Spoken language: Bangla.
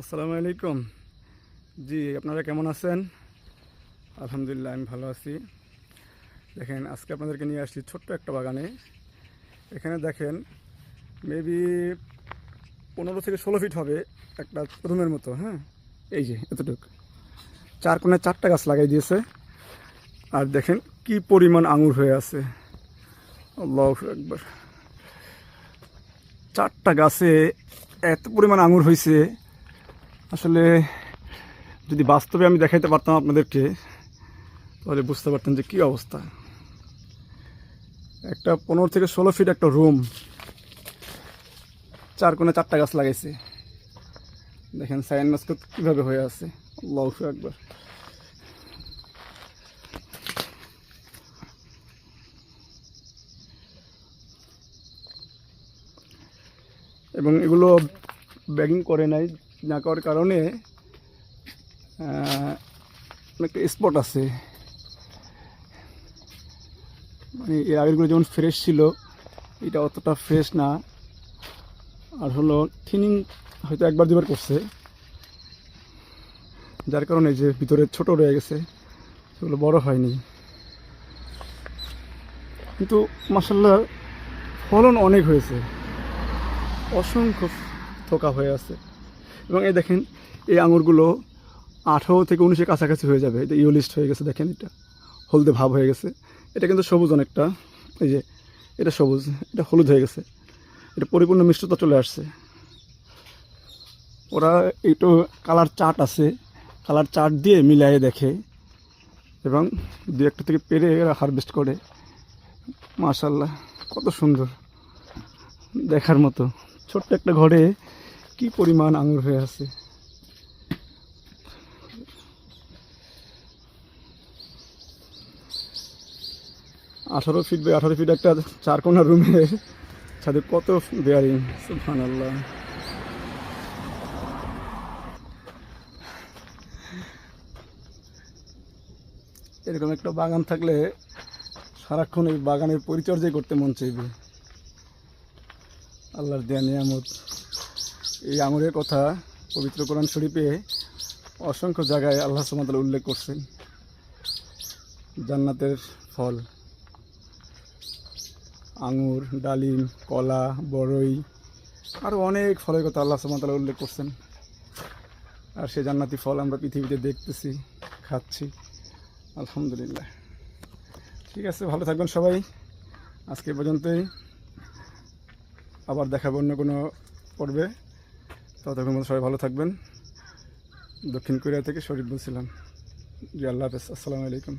আসসালামু আলাইকুম। জি, আপনারা কেমন আছেন? আলহামদুলিল্লাহ, আমি ভালো আছি। দেখেন, আজকে আপনাদেরকে নিয়ে আসছি ছোট্ট একটা বাগানে। এখানে দেখেন মেবি পনেরো থেকে ষোলো ফিট হবে একটা রুমের মতো হ্যাঁ? এই যে, এতটুক। চার কোণে চারটা গাছ লাগাই দিয়েছে। আর দেখেন, কি পরিমাণ আঙুর হয়ে আছে। আল্লাহ একবার চারটা গাছে এত পরিমাণ আঙুর হয়েছে আসলে যদি বাস্তবে আমি দেখাইতে পারতাম আপনাদেরকে, তাহলে বুঝতে পারতাম যে কী অবস্থা। একটা পনেরো থেকে ষোলো ফিট একটা রুম চার কোণে চারটা গাছ লাগাইছে। দেখেন সাইন মাস্কত কীভাবে হয়ে আছে। আল্লাহু একবার এবং এগুলো ব্যাগিং করে নাই। না করার কারণে অনেকটা স্পট আছে। মানে এর আগেরগুলো যেমন ফ্রেশ ছিল, এটা অতটা ফ্রেশ না। আর হলো থিনিং হয়তো একবার দুবার করছে। যার কারণে যে ভিতরে ছোট রয়ে গেছে, সেগুলো বড় হয়নি। কিন্তু মাসাল্লাহ ফলন অনেক হয়েছে। অসংখ্য থোকা হয়ে আছে। এবং এই দেখেন, এই আঙুরগুলো আঠেরো থেকে উনিশের কাছাকাছি হয়ে যাবে। এটা ইউলিস্ট হয়ে গেছে, দেখেন এটা। হলদে ভাব হয়ে গেছে। এটা কিন্তু সবুজ অনেকটা। এই যে, এটা সবুজ, এটা হলুদ হয়ে গেছে। এটা পরিপূর্ণ মিষ্টতা চলে আসছে। ওরা একটু কালার চার্ট আছে। কালার চার্ট দিয়ে মিলাই দেখে এবং দু একটা থেকে পেরে হারভেস্ট করে। মাশাল্লাহ কত সুন্দর। দেখার মতো। ছোট্ট একটা ঘরে কি পরিমাণ আঙুর হয়ে আছে? আঠারো ফিট বাই আঠারো ফিট একটা চার কোনা রুমে ছাদে কত বেয়ারিং সুফান আল্লাহ এরকম একটা বাগান থাকলে সারাক্ষণ এই বাগানের পরিচর্যাই করতে মন চাইবে। আল্লাহর দেয়া নিয়ামত। এই আঙুরের কথা পবিত্র কোরআন শরীফে অসংখ্য জায়গায় আল্লাহ সুমাতাল উল্লেখ করছেন। জান্নাতের ফল, আঙুর, ডালিম, কলা বড়ই আরও অনেক ফলের কথা আল্লাহ সুমাতাল উল্লেখ করছেন। আর সে জান্নাতি ফল আমরা পৃথিবীতে দেখতেছি, খাচ্ছি। আলহামদুলিল্লাহ। ঠিক আছে, ভালো থাকবেন সবাই। আজকে পর্যন্তই। আবার দেখাবো অন্য কোনো পর্বে। ততক্ষণ মতো সবাই ভালো থাকবেন। দক্ষিণ কোরিয়া থেকে শরীফ বলছিলাম। জি, আল্লাহ হাফেজ। আসসালামু আলাইকুম।